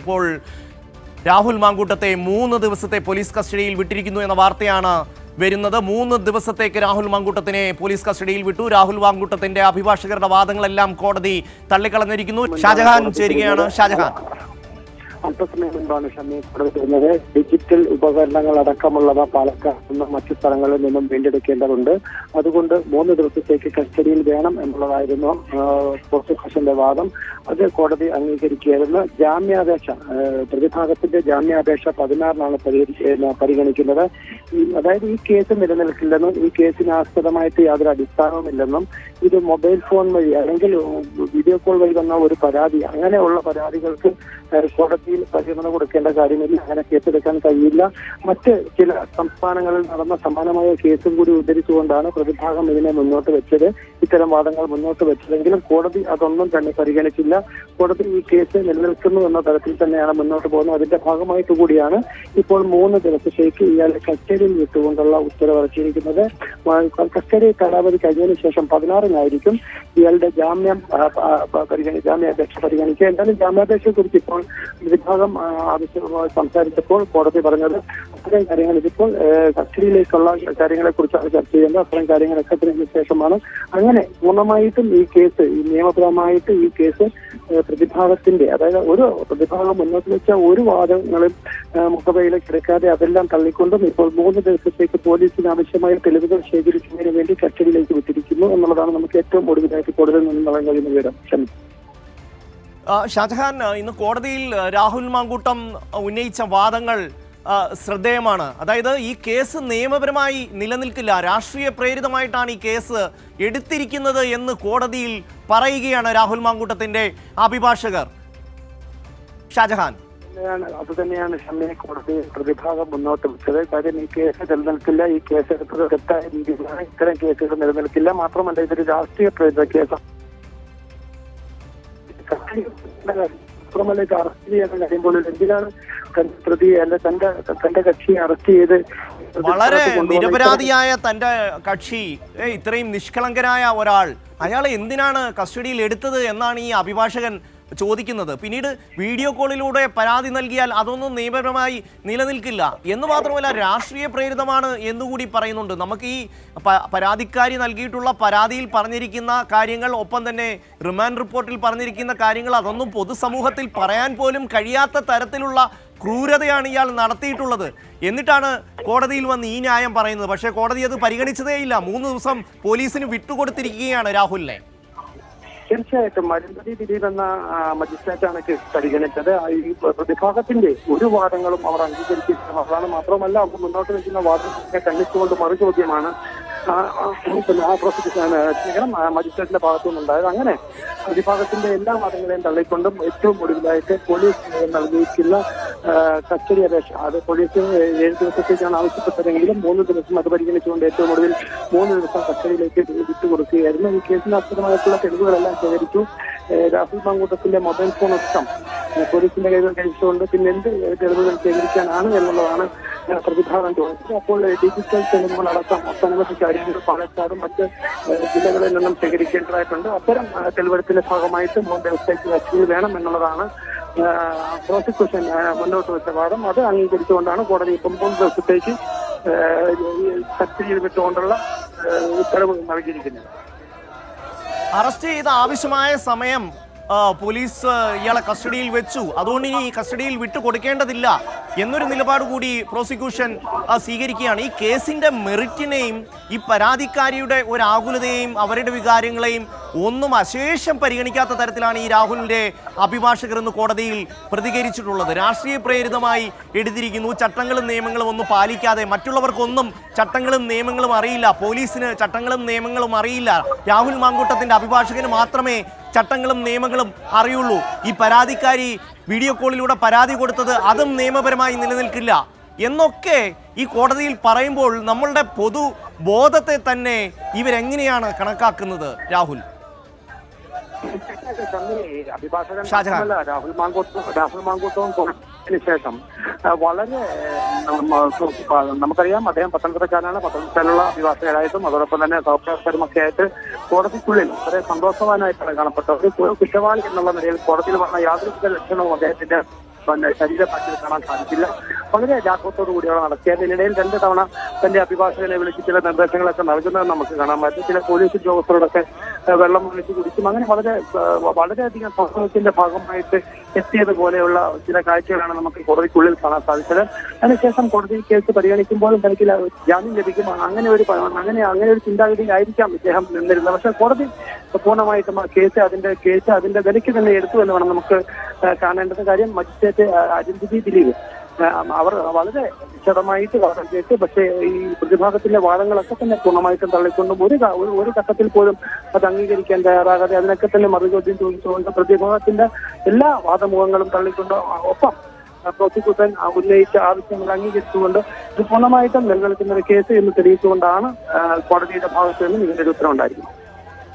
ഇപ്പോൾ രാഹുൽ മാങ്കൂട്ടത്തെ മൂന്ന് ദിവസത്തെ പോലീസ് കസ്റ്റഡിയിൽ വിട്ടിരിക്കുന്നു എന്ന വാർത്തയാണ് വരുന്നത്. മൂന്ന് ദിവസത്തേക്ക് രാഹുൽ മാങ്കൂട്ടത്തിനെ പോലീസ് കസ്റ്റഡിയിൽ വിട്ടു. രാഹുൽ മാങ്കൂട്ടത്തിന്റെ അഭിഭാഷകരുടെ വാദങ്ങളെല്ലാം കോടതി തള്ളിക്കളഞ്ഞിരിക്കുന്നു. ഷാജഹാൻ ചേരുകയാണ്. ഷാജഹാൻ. അല്പസമയം മുൻപാണ് ഷമി കൊടുത്തിരുന്നത്? ഡിജിറ്റൽ ഉപകരണങ്ങൾ അടക്കമുള്ളവ പാലക്കാട് നിന്നും മറ്റു സ്ഥലങ്ങളിൽ നിന്നും വീണ്ടെടുക്കേണ്ടതുണ്ട്. അതുകൊണ്ട് മൂന്ന് ദിവസത്തേക്ക് കസ്റ്റഡിയിൽ വേണം എന്നുള്ളതായിരുന്നു പ്രോസിക്യൂഷന്റെ വാദം. അത് കോടതി അംഗീകരിക്കുകയായിരുന്നു. ജാമ്യാപേക്ഷ പ്രതിഭാഗത്തിന്റെ ജാമ്യാപേക്ഷ പതിനാറിനാണ് പരിഗണിക്കുന്നത്. അതായത് ഈ കേസ് നിലനിൽക്കില്ലെന്നും ഈ കേസിന് ആസ്പദമായിട്ട് യാതൊരു അടിസ്ഥാനവുമില്ലെന്നും ഇത് മൊബൈൽ ഫോൺ വഴി അല്ലെങ്കിൽ വീഡിയോ കോൾ വഴി വന്ന ഒരു പരാതി അങ്ങനെയുള്ള പരാതികൾക്ക് ഏഹ് കോടതിയിൽ പരിഗണന കൊടുക്കേണ്ട കാര്യമില്ല. അങ്ങനെ കേസെടുക്കാൻ കഴിയില്ല. മറ്റ് ചില സംസ്ഥാനങ്ങളിൽ നടന്ന സമാനമായ കേസും കൂടി ഉദ്ധരിച്ചുകൊണ്ടാണ് പ്രതിഭാഗം ഇതിനെ മുന്നോട്ട് വെച്ചത്. ഇത്തരം വാദങ്ങൾ മുന്നോട്ട് വെച്ചതെങ്കിലും കോടതി അതൊന്നും തന്നെ പരിഗണിച്ചില്ല. കോടതി ഈ കേസ് നിലനിൽക്കുന്നു എന്ന തരത്തിൽ തന്നെയാണ് മുന്നോട്ട് പോകുന്നത്. അതിന്റെ ഭാഗമായിട്ട് കൂടിയാണ് ഇപ്പോൾ മൂന്ന് ദിവസത്തേക്ക് ഇയാളെ കസ്റ്റഡിയിൽ വിട്ടുകൊണ്ടുള്ള ഉത്തരവ് ഇറക്കിയിരിക്കുന്നത്. വ- കസ്റ്റഡി കാലാവധി കഴിഞ്ഞതിന് ശേഷം പതിനാറിനായിരിക്കും ഇയാളുടെ ജാമ്യം പരിഗണി ജാമ്യാപേക്ഷ പരിഗണിക്കുക. എന്തായാലും ജാമ്യാപേക്ഷയെ കുറിച്ച് ഇപ്പോൾ വിഭാഗം സംസാരിച്ചപ്പോൾ കോടതി പറഞ്ഞത് അത്തരം കാര്യങ്ങൾ ഇതിപ്പോൾ കസ്റ്റഡിയിലേക്കുള്ള കാര്യങ്ങളെ കുറിച്ചാണ് ചർച്ച ചെയ്യുന്നത് അത്തരം കാര്യങ്ങളൊക്കെ അതിന് ശേഷമാണ്. അങ്ങനെ പൂർണമായിട്ടും ഈ കേസ് ഈ നിയമപരമായിട്ട് ഈ കേസ് പ്രതിഭാഗത്തിന്റെ അതായത് ഒരു പ്രതിഭാഗം മുന്നോട്ട് വെച്ച ഒരു വാദങ്ങളും ഏഹ്, മുഖവയിലേക്ക് എടുക്കാതെ അതെല്ലാം തള്ളിക്കൊണ്ടും ഇപ്പോൾ മൂന്ന് ദിവസത്തേക്ക് പോലീസിന് ആവശ്യമായ തെളിവുകൾ ശേഖരിക്കുന്നതിന് വേണ്ടി കസ്റ്റഡിയിലേക്ക് വിട്ടിരിക്കുന്നു എന്നുള്ളതാണ് നമുക്ക് ഏറ്റവും ഒടുവിലായിട്ട് കോടതിയിൽ നിന്ന് പറയാൻ കഴിയുന്ന വിവരം. ക്ഷമിക്കും ഷാജഹാൻ ഇന്ന് കോടതിയിൽ രാഹുൽ മാങ്കൂട്ടം ഉന്നയിച്ച വാദങ്ങൾ ശ്രദ്ധേയമാണ്. അതായത് ഈ കേസ് നിയമപരമായി നിലനിൽക്കില്ല. രാഷ്ട്രീയ പ്രേരിതമായിട്ടാണ് ഈ കേസ് എടുത്തിരിക്കുന്നത് എന്ന് കോടതിയിൽ പറയുകയാണ് രാഹുൽ മാങ്കൂട്ടത്തിന്റെ അഭിഭാഷകർ. ഷാജഹാൻ. തന്നെയാണ്. അത് തന്നെയാണ് ഷമ്മിനെ കോടതി പ്രതിഭാഗം മുന്നോട്ട് വെച്ചത്. കാര്യം ഈ കേസ് നിലനിൽക്കില്ല. ഈ കേസ് എടുത്തത് തെറ്റായ രീതിയിലാണ്. ഇത്തരം കേസുകൾ നിലനിൽക്കില്ല. മാത്രമല്ല ഇതൊരു രാഷ്ട്രീയ പ്രേരിത കേസാണ് മാത്രമല്ല ഇത് അറസ്റ്റ് ചെയ്യാൻ കഴിയുമ്പോൾ എന്തിനാണ് തന്റെ പ്രതി അല്ല തന്റെ തന്റെ കക്ഷിയെ അറസ്റ്റ് ചെയ്ത് വളരെ നിരപരാധിയായ തന്റെ കക്ഷി ഇത്രയും നിഷ്കളങ്കരായ ഒരാൾ അയാളെ എന്തിനാണ് കസ്റ്റഡിയിൽ എടുത്തത് എന്നാണ് ഈ അഭിഭാഷകൻ ചോദിക്കുന്നത്. പിന്നീട് വീഡിയോ കോളിലൂടെ പരാതി നൽകിയാൽ അതൊന്നും നിയമപരമായി നിലനിൽക്കില്ല. എന്ന് മാത്രമല്ല രാഷ്ട്രീയ പ്രേരിതമാണ് എന്നുകൂടി പറയുന്നുണ്ട്. നമുക്ക് ഈ പരാതിക്കാരി നൽകിയിട്ടുള്ള പരാതിയിൽ പറഞ്ഞിരിക്കുന്ന കാര്യങ്ങൾ ഒപ്പം തന്നെ റിമാൻഡ് റിപ്പോർട്ടിൽ പറഞ്ഞിരിക്കുന്ന കാര്യങ്ങൾ അതൊന്നും പൊതുസമൂഹത്തിൽ പറയാൻ പോലും കഴിയാത്ത തരത്തിലുള്ള ക്രൂരതയാണ് ഇയാൾ നടത്തിയിട്ടുള്ളത്. എന്നിട്ടാണ് കോടതിയിൽ വന്ന് ഈ ന്യായം പറയുന്നത്. പക്ഷേ കോടതി അത് പരിഗണിച്ചതേയില്ല. മൂന്ന് ദിവസം പോലീസിന് വിട്ടുകൊടുത്തിരിക്കുകയാണ് രാഹുലിനെ. തീർച്ചയായിട്ടും മരുമ്പതി ദിലീപ് എന്ന മജിസ്ട്രേറ്റാണ് കേസ് പരിഗണിച്ചത്. ഈ പ്രതിഭാഗത്തിന്റെ ഒരു വാദങ്ങളും അവർ അംഗീകരിച്ചിട്ടില്ല. അതാണ് മാത്രമല്ല അവർ മുന്നോട്ട് വെക്കുന്ന വാദങ്ങളൊക്കെ കണ്ണിച്ചുകൊണ്ട് മറു ചോദ്യമാണ് ആ, ആ, ആ പ്രോസിക്യൂഷൻ ക്ഷമിക്കണം മജിസ്ട്രേറ്റിന്റെ ഭാഗത്തു നിന്നുണ്ടായത്. അങ്ങനെ പ്രതിഭാഗത്തിന്റെ എല്ലാ വാദങ്ങളെയും തള്ളിക്കൊണ്ടും ഏറ്റവും ഒടുവിലായിട്ട് പോലീസ് നൽകിയിട്ടുള്ള കസ്റ്റഡി അപേക്ഷ അത് പോലീസ് ഏഴ് ദിവസത്തേക്കാണ് ആവശ്യപ്പെട്ടതെങ്കിലും മൂന്ന് ദിവസം അത് പരിഗണിച്ചുകൊണ്ട് ഏറ്റവും ഒടുവിൽ മൂന്ന് ദിവസം കസ്റ്റഡിയിലേക്ക് വിട്ടുകൊടുക്കുകയായിരുന്നു. ഈ കേസിന് തെളിവുകളെല്ലാം ശേഖരിച്ചു. രാഹുൽ മാങ്കൂട്ടത്തിന്റെ മൊബൈൽ ഫോൺ ഏഹ് പോലീസിന്റെ കയ്യിൽ കഴിച്ചുകൊണ്ട് പിന്നെ എന്ത് തെളിവുകൾ ശേഖരിക്കാനാണ് എന്നുള്ളതാണ് ഏഹ് പ്രതിഭാഗം ചോദിച്ചത് അപ്പോൾ ഡിജിറ്റൽ തെളിവുകൾ അടക്കം ഒട്ടനവധി കാര്യങ്ങൾ പാലക്കാടും മറ്റ് ജില്ലകളിൽ നിന്നും ശേഖരിക്കേണ്ടതായിട്ടുണ്ട്. അത്തരം തെളിവെടുപ്പിന്റെ ഭാഗമായിട്ട് മൂന്ന് ദിവസത്തേക്ക് കസ്റ്റഡിയിൽ വേണം എന്നുള്ളതാണ് പ്രോസിക്യൂഷൻ മുന്നോട്ട് വെച്ച വാദം. അത് അംഗീകരിച്ചുകൊണ്ടാണ് കോടതി ഇപ്പം മൂന്ന് ദിവസത്തേക്ക് കസ്റ്റഡിയിൽ വിട്ടുകൊണ്ടുള്ള ഉത്തരവ് നൽകിയിരിക്കുന്നത്. അറസ്റ്റ് ചെയ്ത ആവശ്യമായ സമയം പോലീസ് ഇയാളെ കസ്റ്റഡിയിൽ വെച്ചു. അതുകൊണ്ട് ഇനി കസ്റ്റഡിയിൽ വിട്ടു കൊടുക്കേണ്ടതില്ല എന്നൊരു നിലപാട് കൂടി പ്രോസിക്യൂഷൻ സ്വീകരിക്കുകയാണ്. ഈ കേസിന്റെ മെറിറ്റിനെയും ഈ പരാതിക്കാരിയുടെ ഒരു ആകുലതയെയും അവരുടെ വികാരങ്ങളെയും ഒന്നും അശേഷം പരിഗണിക്കാത്ത തരത്തിലാണ് ഈ രാഹുലിന്റെ അഭിഭാഷകർ എന്ന് കോടതിയിൽ പ്രതികരിച്ചിട്ടുള്ളത്. രാഷ്ട്രീയ പ്രേരിതമായി എഴുതിയിരിക്കുന്നു ചട്ടങ്ങളും നിയമങ്ങളും ഒന്നും പാലിക്കാതെ മറ്റുള്ളവർക്കൊന്നും ചട്ടങ്ങളും നിയമങ്ങളും അറിയില്ല. പോലീസിന് ചട്ടങ്ങളും നിയമങ്ങളും അറിയില്ല. രാഹുൽ മാങ്കൂട്ടത്തിന്റെ അഭിഭാഷകന് മാത്രമേ ചട്ടങ്ങളും നിയമങ്ങളും അറിയുള്ളൂ. ഈ പരാതിക്കാരി വീഡിയോ കോളിലൂടെ പരാതി കൊടുത്തത് അതും നിയമപരമായി നിലനിൽക്കില്ല. എന്നൊക്കെ ഈ കോടതിയിൽ പറയുമ്പോൾ നമ്മളുടെ പൊതു ബോധത്തെ തന്നെ ഇവരെങ്ങനെയാണ് കണക്കാക്കുന്നത് രാഹുൽ? അഭിഭാഷകൻ രാഹുൽ മാങ്കൂട്ടും രാഹുൽ മാങ്കൂട്ടവും കൊടുത്തതിന് ശേഷം വളരെ നമുക്കറിയാം അദ്ദേഹം പത്തനംതിട്ടക്കാരനാണ്. പത്തനംതിട്ടയിലുള്ള അഭിഭാഷകരായിട്ടും അതോടൊപ്പം തന്നെ സഹപ്രവർത്തകരുമൊക്കെ ആയിട്ട് കോടതിക്കുള്ളിൽ വളരെ സന്തോഷവാനായിട്ടാണ് കാണപ്പെട്ടത്. ഒരു കുറ്റവാളി എന്നുള്ള നിലയിൽ കോടതിയിൽ വന്ന യാതൊരു ലക്ഷണവും അദ്ദേഹത്തിന്റെ പിന്നെ ശരീരഭാഷയിൽ കാണാൻ സാധിച്ചില്ല. വളരെ ജാഗ്രതയോടു കൂടിയാണ് നടത്തിയത്. ഇതിനിടയിൽ രണ്ട് തവണ തന്റെ അഭിഭാഷകനെ വിളിച്ച് ചില നിർദ്ദേശങ്ങളൊക്കെ നൽകുന്നത് നമുക്ക് കാണാൻ പറ്റും. ചില പോലീസ് ഉദ്യോഗസ്ഥരോടൊക്കെ വെള്ളം ഒഴിച്ച് കുടിച്ചും അങ്ങനെ വളരെ വളരെയധികം സംഭവത്തിന്റെ ഭാഗമായിട്ട് എത്തിയത് പോലെയുള്ള ചില കാഴ്ചകളാണ് നമുക്ക് കോടതിക്കുള്ളിൽ കാണാൻ സാധിച്ചത്. അതിനുശേഷം കോടതി കേസ് പരിഗണിക്കുമ്പോഴും തനിക്ക് ജാമ്യം ലഭിക്കും അങ്ങനെ ഒരു അങ്ങനെ അങ്ങനെ ഒരു ചിന്താഗതിയിലായിരിക്കാം ഇദ്ദേഹം നിന്നിരുന്നത്. പക്ഷെ കോടതി പൂർണമായിട്ടും കേസ് അതിന്റെ കേസ് അതിന്റെ വിലയ്ക്ക് തന്നെ എടുത്തു എന്ന് വേണം നമുക്ക് കാണേണ്ടത്. കാര്യം മജിസ്ട്രേറ്റ് അരുന്ധതി ദിലീപ് അവർ വളരെ വിശദമായിട്ട് വാദം കേട്ട് പക്ഷേ ഈ പ്രതിഭാഗത്തിന്റെ വാദങ്ങളൊക്കെ തന്നെ പൂർണമായിട്ടും തള്ളിക്കൊണ്ടും ഒരു ഒരു- ഘട്ടത്തിൽ പോലും അത് അംഗീകരിക്കാൻ തയ്യാറാകാതെ അതിനൊക്കെ തന്നെ മറുചോദ്യം ചോദിച്ചുകൊണ്ട് പ്രതിഭാഗത്തിന്റെ എല്ലാ വാദമുഖങ്ങളും തള്ളിക്കൊണ്ട് ഒപ്പം പ്രോസിക്യൂട്ടൻ ഉന്നയിച്ച ആവശ്യങ്ങൾ അംഗീകരിച്ചുകൊണ്ട് ഇത് പൂർണമായിട്ടും നിലനിൽക്കുന്ന ഒരു കേസ് എന്ന് തെളിയിച്ചുകൊണ്ടാണ് കോടതിയുടെ ഭാഗത്ത് നിന്ന് ഇതിന്റെ ഒരു ഉത്തരവുണ്ടായിരിക്കുന്നത്.